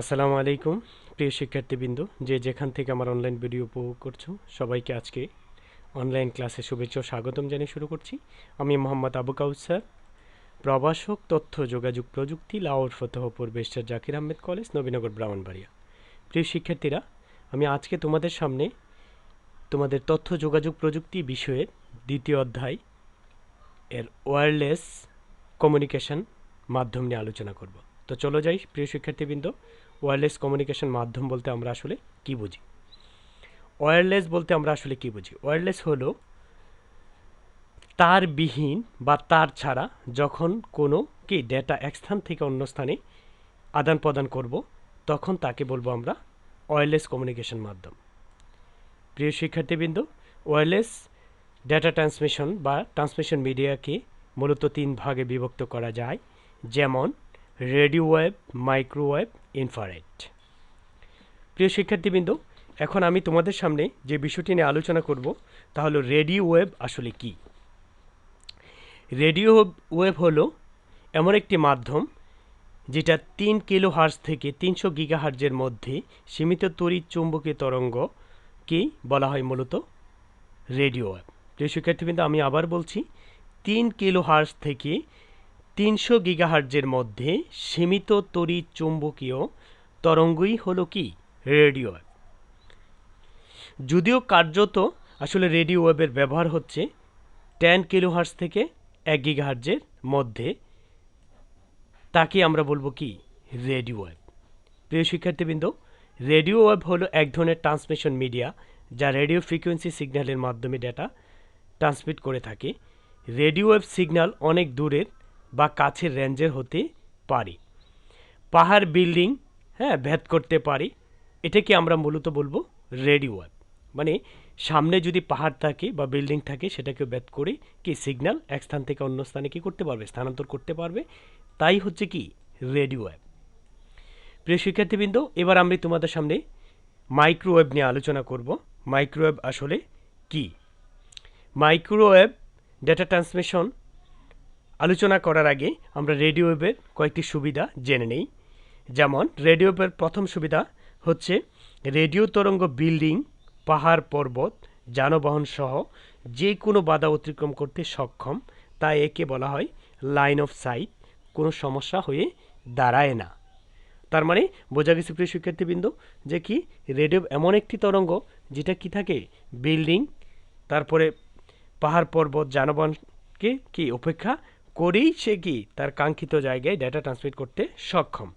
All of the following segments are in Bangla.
আসসালামু আলাইকুম, প্রিয় শিক্ষার্থীবৃন্দ, যে যেখান থেকে আমার অনলাইন ভিডিও উপভোগ করছ, সবাইকে আজকে অনলাইন ক্লাসে শুভেচ্ছা স্বাগতম জানিয়ে শুরু করছি। আমি মোহাম্মদ আবু কাউসার প্রবাসক তথ্য, যোগাযোগ প্রযুক্তি লাহোর ফতেহপুর বেস্টার জাকির আহমেদ কলেজ, নবীনগর, ব্রাহ্মণবাড়িয়া। প্রিয় শিক্ষার্থীরা, আমি আজকে তোমাদের সামনে তোমাদের তথ্য, যোগাযোগ প্রযুক্তি বিষয়ের দ্বিতীয় অধ্যায় এর ওয়্যারলেস কমিউনিকেশন মাধ্যম নিয়ে আলোচনা করব। তো চলো যাই, প্রিয় শিক্ষার্থীবৃন্দ ওয়্যারলেস কমিউনিকেশন মাধ্যম বলতে আমরা আসলে কি বুঝি? ওয়্যারলেস বলতে আমরা আসলে কি বুঝি? ওয়্যারলেস হলো তারবিহীন বা তার ছাড়া যখন কোনো কি ডেটা এক স্থান থেকে অন্য স্থানে আদান প্রদান করব, তখন তাকে বলব আমরা ওয়্যারলেস কমিউনিকেশন মাধ্যম। প্রিয় শিক্ষার্থীবৃন্দ ওয়্যারলেস ডেটা ট্রান্সমিশন বা ট্রান্সমিশন মিডিয়াকে মূলত তিন ভাগে বিভক্ত করা যায়। যেমন রেডিও ওয়েভ মাইক্রোওয়েভ ইনফারেট প্রিয় শিক্ষার্থীবৃন্দ, এখন আমি তোমাদের সামনে যে বিষয়টি নিয়ে আলোচনা করব, তা হলো রেডিও ওয়েভ আসলে কি? রেডিও ওয়েভ হলো এমন একটি মাধ্যম যেটা তিন কিলো হার্জ থেকে তিনশো গিগা হার্জের মধ্যে সীমিত তড়িৎ চুম্বকীয় তরঙ্গকে বলা হয় মূলত? রেডিও ওয়েভ প্রিয় শিক্ষার্থীবৃন্দ, আমি আবার বলছি, তিন কিলো হার্জ থেকে তিনশো গিগাহার্জের মধ্যে সীমিত তড়িৎ চুম্বকীয় তরঙ্গই হলো কি? রেডিও যদিও কার্যত আসলে রেডিও ওয়েবের ব্যবহার হচ্ছে টেন কিলোহার্জ থেকে এক গিগাহার্জের মধ্যে, তাকে আমরা বলব কি? রেডিও ওয়েব প্রিয় শিক্ষার্থীবৃন্দ, রেডিও ওয়েব হলো এক ধরনের ট্রান্সমিশন মিডিয়া যা রেডিও ফ্রিকোয়েন্সি সিগন্যালের মাধ্যমে ডেটা ট্রান্সমিট করে থাকে। রেডিও ওয়েভ সিগন্যাল অনেক দূরের বা কাছের রেঞ্জের হতে পারে। পাহাড় বিল্ডিং হ্যাঁ ভেদ করতে পারে। এটাকে আমরা মূলত বলব রেডিও ওয়েভ মানে সামনে যদি পাহাড় থাকে বা বিল্ডিং থাকে সেটাকে ভেদ করে কি সিগন্যাল এক স্থান থেকে অন্য স্থানে কি করতে পারবে, স্থানান্তর করতে পারবে। তাই হচ্ছে কি রেডিও ওয়েভ প্রিয় শিক্ষার্থীবৃন্দ, এবার আমি তোমাদের সামনে মাইক্রোওয়েভ নিয়ে আলোচনা করব। মাইক্রোওয়েভ আসলে কি? মাইক্রোওয়েভ ডেটা ট্রান্সমিশন আলোচনা করার আগে আমরা রেডিও ওয়েভের কয়েকটি সুবিধা জেনে নেই। যেমন, রেডিও ওয়েভের প্রথম সুবিধা হচ্ছে রেডিও তরঙ্গ বিল্ডিং, পাহাড় পর্বত, যানবাহন সহ যে কোনো বাধা অতিক্রম করতে সক্ষম তাই একে বলা হয় লাইন অফ সাইট। কোনো সমস্যা হয়ে দাঁড়ায় না। তার মানে বোঝা গেছে প্রিয় শিক্ষার্থীবৃন্দ, যে কি রেডিও এমন একটি তরঙ্গ যেটা কি থাকে? বিল্ডিং, তারপরে পাহাড় পর্বত, যানবাহনকে কি উপেক্ষা করেই সে কি তার কাঙ্ক্ষিত জায়গায় ডেটা ট্রান্সমিট করতে সক্ষম?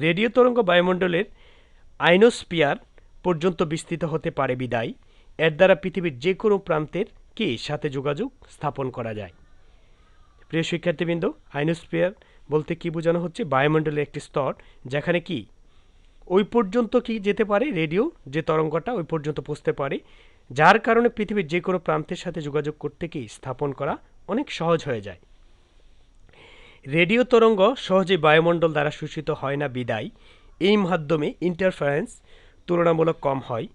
রেডিও তরঙ্গ বায়ুমণ্ডলের আইনোস্পিয়ার পর্যন্ত বিস্তৃত হতে পারে বিদায়। এর দ্বারা পৃথিবীর যে কোনো প্রান্তের কি সাথে যোগাযোগ স্থাপন করা যায়? প্রিয় শিক্ষার্থীবৃন্দ আইনোস্পিয়ার বলতে কি বোঝানো হচ্ছে? বায়ুমণ্ডলের একটি স্তর যেখানে কি ওই পর্যন্ত কি যেতে পারে? রেডিও যে তরঙ্গটা ওই পর্যন্ত পৌঁছতে পারে। যার কারণে পৃথিবীর যে কোনো প্রান্তের সাথে যোগাযোগ করতে কি স্থাপন করা অনেক সহজ হয়ে যায়। রেডিও তরঙ্গ সহজে বায়ুমণ্ডল দ্বারা শোষিত হয় না বিদায়। এই মাধ্যমে ইন্টারফারেন্স তুলনামূলক কম হয়।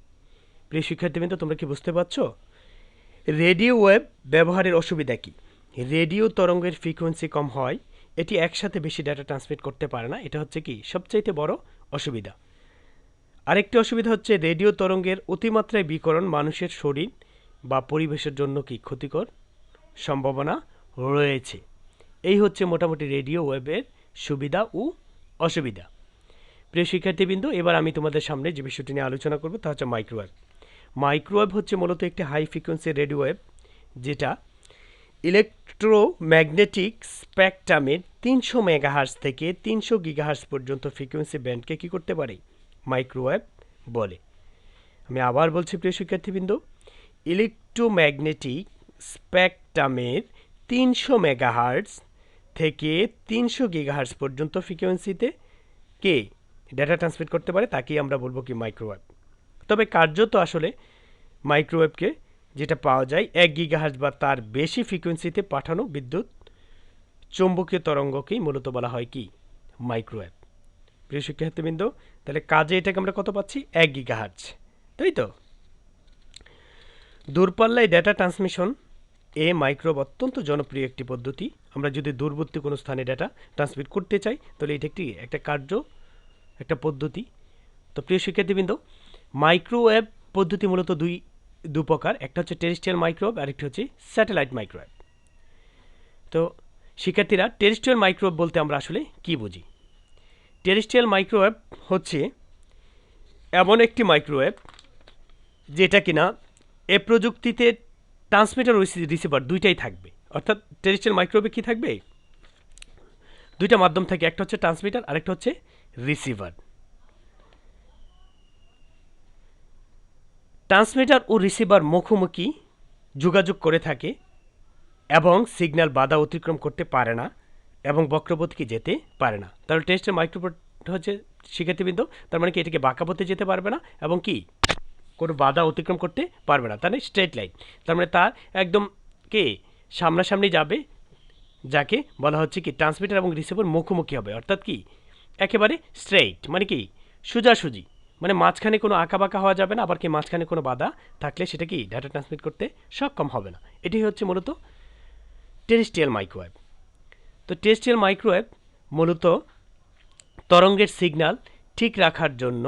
প্রিয় শিক্ষার্থীবৃন্দ, তোমরা কি বুঝতে পারছ? রেডিও ওয়েব ব্যবহারের অসুবিধা কী? রেডিও তরঙ্গের ফ্রিকোয়েন্সি কম হয়, এটি একসাথে বেশি ডাটা ট্রান্সমিট করতে পারে না, এটা হচ্ছে কি? সবচাইতে বড় অসুবিধা। আরেকটি অসুবিধা হচ্ছে রেডিও তরঙ্গের অতিমাত্রায় বিকরণ মানুষের শরীর বা পরিবেশের জন্য কি ক্ষতিকর সম্ভাবনা রয়েছে। এই হচ্ছে মোটামুটি রেডিও ওয়েবের সুবিধা ও অসুবিধা। প্রিয় শিক্ষার্থীবৃন্দ, এবার আমি তোমাদের সামনে যে বিষয়টি নিয়ে আলোচনা করব তা হচ্ছে মাইক্রোওয়েভ। মাইক্রোওয়েভ হচ্ছে মূলত একটি হাই ফ্রিকোয়েন্সি রেডিও ওয়েভ যেটা ইলেকট্রোম্যাগনেটিক স্পেকট্রামের তিনশো মেগাহার্স থেকে তিনশো গিগাহার্স পর্যন্ত ফ্রিকোয়েন্সি ব্যান্ডকে কী করতে পারে? মাইক্রোওয়েভ বলে। আমি আবার বলছি, প্রিয় শিক্ষার্থীবৃন্দ, ইলেকট্রোম্যাগনেটিক স্পেকট্রামের তিনশো মেগাহার্স থেকে তিনশো গিগাহার্স পর্যন্ত ফ্রিকোয়েন্সিতে কে ডেটা ট্রান্সমিট করতে পারে, তাকেই আমরা বলব কি মাইক্রোওয়েভ তবে কার্যত আসলে মাইক্রোওয়েভকে যেটা পাওয়া যায়, এক গিগাহার্জ বা তার বেশি ফ্রিকোয়েন্সিতে পাঠানো বিদ্যুৎ চৌম্বকীয় তরঙ্গকেই মূলত বলা হয় কি মাইক্রোওয়েভ প্রিয় শিক্ষার্থীবৃন্দ, তাহলে কাজে এটাকে আমরা কত পাচ্ছি? এক গিগাহার্জ তাই তো? দূরপাল্লায় ডেটা ট্রান্সমিশন এ মাইক্রোওয়েভ অত্যন্ত জনপ্রিয় একটি পদ্ধতি। আমরা যদি দূরবর্তী কোনো স্থানে ডেটা ট্রান্সমিট করতে চাই, তাহলে এটা একটি, একটা কার্য, একটা পদ্ধতি। তো প্রিয় শিক্ষার্থীবৃন্দ মাইক্রোওয়েভ পদ্ধতি মূলত দুই, দু প্রকার। একটা হচ্ছে টেরিস্ট্রিয়াল মাইক্রোওয়েভ আরেকটি হচ্ছে স্যাটেলাইট মাইক্রোওয়েভ তো শিক্ষার্থীরা টেরিস্ট্রিয়াল মাইক্রোওয়েভ বলতে আমরা আসলে কি বুঝি? টেরিস্ট্রিয়াল মাইক্রোওয়েভ হচ্ছে এমন একটি মাইক্রোওয়েভ যেটা কিনা এ প্রযুক্তিতে ট্রান্সমিটার রিসিভার দুইটাই থাকবে। অর্থাৎ টেরিস্ট্রিয়াল মাইক্রোওয়েভে কী থাকবে? দুইটা মাধ্যম থাকে, একটা হচ্ছে ট্রান্সমিটার আরেকটা হচ্ছে রিসিভার ট্রান্সমিটার ও রিসিভার মুখোমুখি যোগাযোগ করে থাকে এবং সিগন্যাল বাধা অতিক্রম করতে পারে না এবং বক্রপথকে যেতে পারে না। তাহলে টেস্টের মাইক্রোপথ হচ্ছে শিক্ষার্থীবৃন্দ, তার মানে কি এটাকে বাঁকা পথে যেতে পারবে না এবং কি? কোনো বাধা অতিক্রম করতে পারবে না। তাহলে স্ট্রেট লাইন তার মানে তার একদম কে? সামনাসামনি যাবে, যাকে বলা হচ্ছে কি ট্রান্সমিটার এবং রিসিভার মুখোমুখি হবে। অর্থাৎ কি? একেবারে স্ট্রেইট মানে কি? সোজাসুজি। মানে মাঝখানে কোনো বাঁকা হওয়া যাবে না, আবার কি মাঝখানে কোনো বাধা থাকলে সেটা কি ডাটা ট্রান্সমিট করতে সক্ষম হবে না। এটাই হচ্ছে মূলত টেরিস্ট্রিয়াল মাইক্রোওয়েভ তো টেরিস্ট্রিয়াল মাইক্রোওয়েভ মূলত তরঙ্গের সিগন্যাল ঠিক রাখার জন্য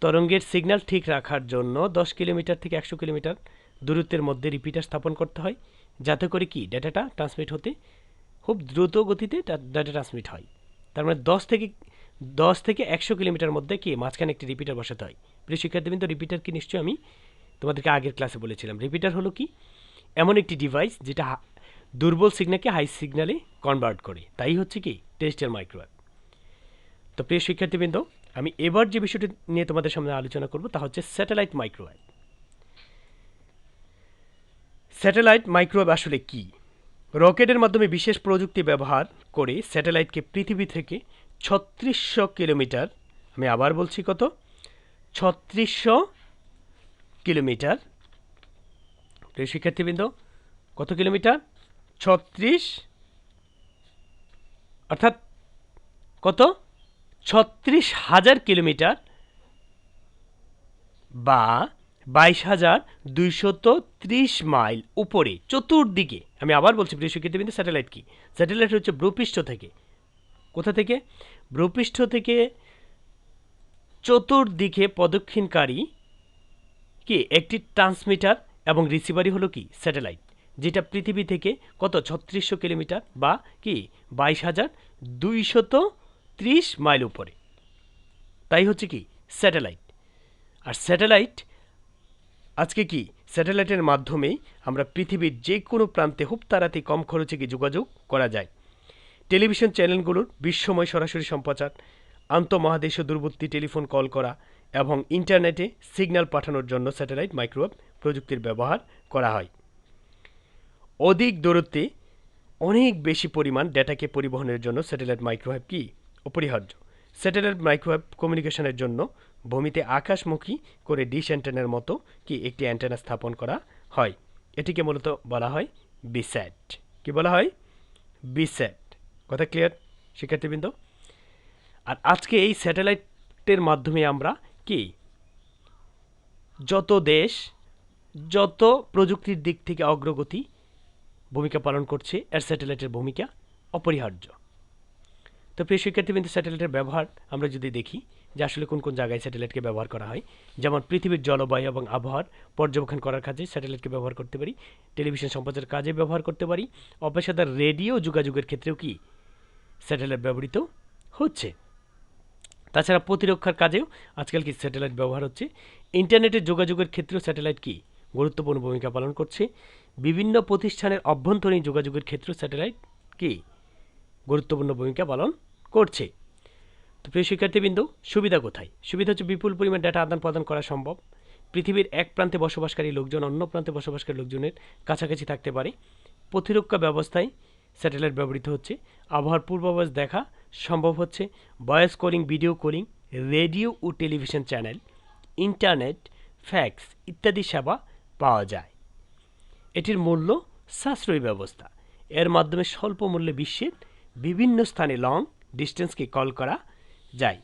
তরঙ্গের সিগন্যাল ঠিক রাখার জন্য দশ কিলোমিটার থেকে একশো কিলোমিটার দূরত্বের মধ্যে রিপিটার স্থাপন করতে হয়। যাতে করে কি? ডেটাটা ট্রান্সমিট হতে খুব দ্রুত গতিতে ডাটা ট্রান্সমিট হয়। তার মানে দশ থেকে দশ থেকে একশো কিলোমিটার মধ্যে কি? মাঝখানে একটি রিপিটার বসাতে হয়। প্রিয় শিক্ষার্থীবৃন্দ রিপিটার কি? নিশ্চয়ই আমি তোমাদেরকে আগের ক্লাসে বলেছিলাম। রিপিটার হলো কি? এমন একটি ডিভাইস যেটা দুর্বল সিগন্যালকে হাই সিগন্যালে কনভার্ট করে। তাই হচ্ছে কি? টেরিস্ট্রিয়াল মাইক্রোওয়েভ তো প্রিয় শিক্ষার্থীবৃন্দ আমি এবার যে বিষয়টি নিয়ে তোমাদের সামনে আলোচনা করব, তা হচ্ছে স্যাটেলাইট মাইক্রোওয়েভ। স্যাটেলাইট মাইক্রোওয়েভ আসলে কি? রকেটের মাধ্যমে বিশেষ প্রযুক্তি ব্যবহার করে স্যাটেলাইটকে পৃথিবী থেকে ছত্রিশশো কিলোমিটার, আমি আবার বলছি কত? ছত্রিশশো কিলোমিটার। শিক্ষার্থীবৃন্দ, কত কিলোমিটার? ছত্রিশ, অর্থাৎ কত? ছত্রিশ হাজার কিলোমিটার বা বাইশ হাজার দুইশত ত্রিশ মাইল উপরে, চতুর্দিকে। আমি আবার বলছি শিক্ষার্থীবৃন্দ, স্যাটেলাইট কি? স্যাটেলাইট হচ্ছে ভূপৃষ্ঠ থেকে। কোথা থেকে? ভূপৃষ্ঠ থেকে চতুর্দিকে প্রদক্ষিণকারী কি? একটি ট্রান্সমিটার এবং রিসিভারই হলো কি? স্যাটেলাইট, যেটা পৃথিবী থেকে কত? ছত্রিশশো কিলোমিটার বা কি? বাইশ হাজার দুইশত ত্রিশ মাইল উপরে। তাই হচ্ছে কি? স্যাটেলাইট। আর স্যাটেলাইট আজকে কি? স্যাটেলাইটের মাধ্যমেই আমরা পৃথিবীর যে কোনো প্রান্তে খুব তাড়াতাড়ি কম খরচে কি যোগাযোগ করা যায়। টেলিভিশন চ্যানেলগুলোর বিশ্বময় সরাসরি সম্প্রচার আন্তঃমহাদেশীয় দূরবর্তী টেলিফোন কল করা এবং ইন্টারনেটে সিগন্যাল পাঠানোর জন্য স্যাটেলাইট মাইক্রোওয়েভ প্রযুক্তির ব্যবহার করা হয়। অধিক দূরত্বে অনেক বেশি পরিমাণ ডেটাকে পরিবহনের জন্য স্যাটেলাইট মাইক্রোওয়েভ কি? অপরিহার্য। স্যাটেলাইট মাইক্রোওয়েভ কমিউনিকেশনের জন্য ভূমিতে আকাশমুখী করে ডিশ অ্যান্টেনার মতো কি একটি অ্যান্টেনা স্থাপন করা হয়? এটিকে মূলত বলা হয় বিস্যাট। কি বলা হয়? বিস্যাট। কথা ক্লিয়ার, শিক্ষার্থীবৃন্দ? আর আজকে এই স্যাটেলাইটের মাধ্যমে আমরা কি? যত দেশ, যত প্রযুক্তির দিক থেকে অগ্রগতি ভূমিকা পালন করছে, এর স্যাটেলাইটের ভূমিকা অপরিহার্য। তো প্রিয় শিক্ষার্থীবৃন্দ স্যাটেলাইটের ব্যবহার আমরা যদি দেখি যে আসলে কোন কোন জায়গায় স্যাটেলাইটকে ব্যবহার করা হয়, যেমন পৃথিবীর জলবায়ু এবং আবহাওয়ার পর্যবেক্ষণ করার কাজে স্যাটেলাইটকে ব্যবহার করতে পারি টেলিভিশন সম্প্রচারের কাজে ব্যবহার করতে পারি, অপেশাদার রেডিও যোগাযোগের ক্ষেত্রেও কি স্যাটেলাইট ব্যবহৃত হচ্ছে? তাছাড়া প্রতিরক্ষার কাজেও আজকাল কি স্যাটেলাইট ব্যবহার হচ্ছে? ইন্টারনেটের যোগাযোগের ক্ষেত্রেও স্যাটেলাইট কি গুরুত্বপূর্ণ ভূমিকা পালন করছে? বিভিন্ন প্রতিষ্ঠানের অভ্যন্তরীণ যোগাযোগের ক্ষেত্রেও স্যাটেলাইট কি গুরুত্বপূর্ণ ভূমিকা পালন করছে। তো প্রিয় শিক্ষার্থীবৃন্দ, সুবিধা কোথায়? সুবিধা হচ্ছে বিপুল পরিমাণ ডেটা আদান প্রদান করা সম্ভব। পৃথিবীর এক প্রান্তে বসবাসকারী লোকজন অন্য প্রান্তে বসবাসকারী লোকজনের কাছাকাছি থাকতে পারে। প্রতিরক্ষা ব্যবস্থায় স্যাটেলাইট ব্যবহৃত হচ্ছে। আবহাওয়ার পূর্বাভাস দেখা সম্ভব হচ্ছে। Voice calling video calling radio ও টেলিভিশন চ্যানেল ইন্টারনেট ফ্যাক্স ইত্যাদি সেবা পাওয়া যায়। এটির মূল্য সাশ্রয়ী ব্যবস্থা। এর মাধ্যমে স্বল্প মূল্যে বিশ্বের বিভিন্ন স্থানে লং ডিস্টেন্সকে কল করা যায়।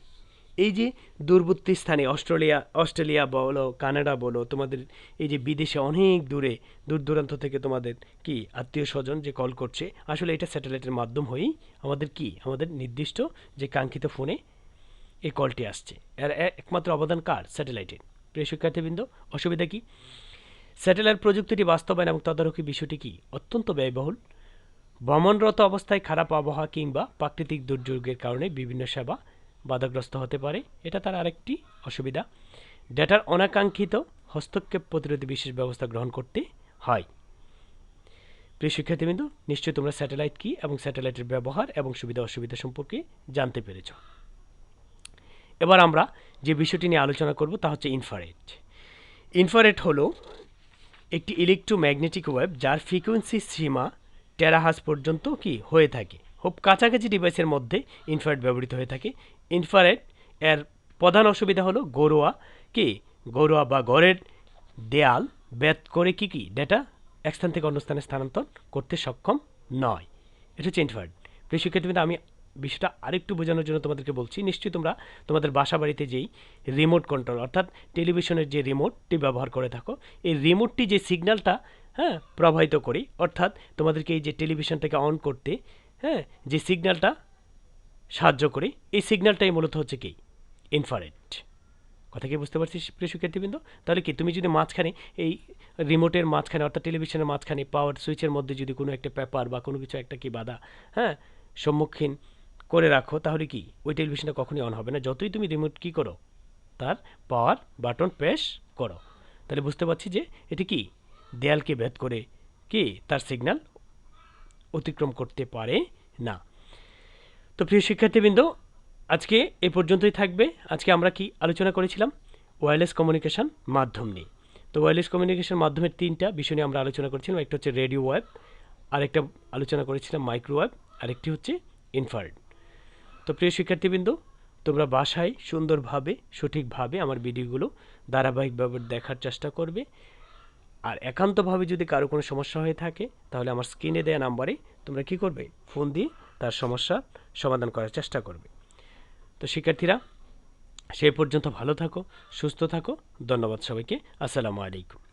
এই যে দূরবর্তী স্থানে অস্ট্রেলিয়া অস্ট্রেলিয়া বলো, কানাডা বলো, তোমাদের এই যে বিদেশে অনেক দূরে, দূর দূরান্ত থেকে তোমাদের কি আত্মীয় স্বজন যে কল করছে, আসলে এটা স্যাটেলাইটের মাধ্যম হয়েই আমাদের কি, আমাদের নির্দিষ্ট যে কাঙ্ক্ষিত ফোনে এই কলটি আসছে। এর একমাত্র অবদান কার? স্যাটেলাইটের প্রিয় শিক্ষার্থীবৃন্দ, অসুবিধা কি? স্যাটেলাইট প্রযুক্তিটি বাস্তবায়ন এবং তদারকি বিষয়টি কি অত্যন্ত ব্যয়বহুল? ভ্রমণরত অবস্থায় খারাপ আবহাওয়া কিংবা প্রাকৃতিক দুর্যোগের কারণে বিভিন্ন সেবা বাধাগ্রস্ত হতে পারে। এটা তার আরেকটি অসুবিধা। ডেটার অনাকাঙ্ক্ষিত হস্তক্ষেপ প্রতিরোধী বিশেষ ব্যবস্থা গ্রহণ করতে হয়। প্রিয় শিক্ষার্থীবৃন্দ, নিশ্চয়ই তোমরা স্যাটেলাইট কি এবং স্যাটেলাইটের ব্যবহার এবং সুবিধা অসুবিধা সম্পর্কে জানতে পেরেছ। এবার আমরা যে বিষয়টি নিয়ে আলোচনা করব তা হচ্ছে ইনফারেট ইনফারেট হলো একটি ইলেকট্রোম্যাগনেটিক ওয়েভ যার ফ্রিকোয়েন্সি সীমা টেরাহাস পর্যন্ত কি হয়ে থাকে? খুব কাছাকাছি ডিভাইসের মধ্যে ইনফ্রারেড ব্যবহৃত হয়ে থাকে। ইনফ্রারেড এর প্রধান অসুবিধা হলো গরুয়া কি? গরুয়া বা ঘরের দেয়াল ব্যাত করে কি কি? ডেটা এক স্থান থেকে অন্য স্থানে স্থানান্তর করতে সক্ষম নয়। এটা হচ্ছে ইনফ্রারেড। প্রিয় শিক্ষার্থীবৃন্দ, আমি বিষয়টা আরেকটু বোঝানোর জন্য তোমাদেরকে বলছি। নিশ্চয়ই তোমরা তোমাদের বাসা বাড়িতে যেই রিমোট কন্ট্রোল, অর্থাৎ টেলিভিশনের যে রিমোটটি ব্যবহার করে থাকো, এই রিমোটটি যে সিগন্যালটা হ্যাঁ প্রবাহিত করি। অর্থাৎ তোমাদেরকে এই যে টেলিভিশনটাকে অন করতে হ্যাঁ যে সিগন্যালটা সাহায্য করে, এই সিগন্যালটাই মূলত হচ্ছে কি? ইনফারেট কথা কি বুঝতে পারছিস প্রিয় শিক্ষার্থীবৃন্দ? তাহলে কি তুমি যদি মাঝখানে এই রিমোটের মাঝখানে, অর্থাৎ টেলিভিশনের মাঝখানে পাওয়ার সুইচের মধ্যে যদি কোনো একটা পেপার বা কোনো কিছু একটা কি বাধা হ্যাঁ সম্মুখীন করে রাখো, তাহলে কি? ওই টেলিভিশনটা কখনোই অন হবে না। যতই তুমি রিমোট কি করো, তার পাওয়ার বাটন প্রেস করো। তাহলে বুঝতে পারছি যে এটি কি? দেয়ালকে ভেদ করে কি তার সিগন্যাল অতিক্রম করতে পারে না। তো প্রিয় শিক্ষার্থীবৃন্দ, আজকে এ পর্যন্তই থাকবে। আজকে আমরা কি আলোচনা করেছিলাম? ওয়্যারলেস কমিউনিকেশন মাধ্যম নিয়ে। তো ওয়্যারলেস কমিউনিকেশন মাধ্যমের তিনটা বিষয় নিয়ে আমরা আলোচনা করেছিলাম। একটা হচ্ছে রেডিও ওয়েব আরেকটা আলোচনা করেছিলাম মাইক্রোওয়েভ আরেকটি হচ্ছে ইনফ্রারেড তো প্রিয় শিক্ষার্থীবৃন্দ, তোমরা বাসায় সুন্দরভাবে, সঠিকভাবে আমার ভিডিওগুলো ধারাবাহিকভাবে দেখার চেষ্টা করবে। আর একান্তভাবে যদি কারও কোনো সমস্যা হয়ে থাকে, তাহলে আমার স্ক্রিনে দেওয়া নাম্বারে তোমরা কি করবে? ফোন দিয়ে তার সমস্যা সমাধান করার চেষ্টা করবে। তো শিক্ষার্থীরা, সে পর্যন্ত ভালো থাকো, সুস্থ থাকো। ধন্যবাদ সবাইকে। আসসালামু আলাইকুম।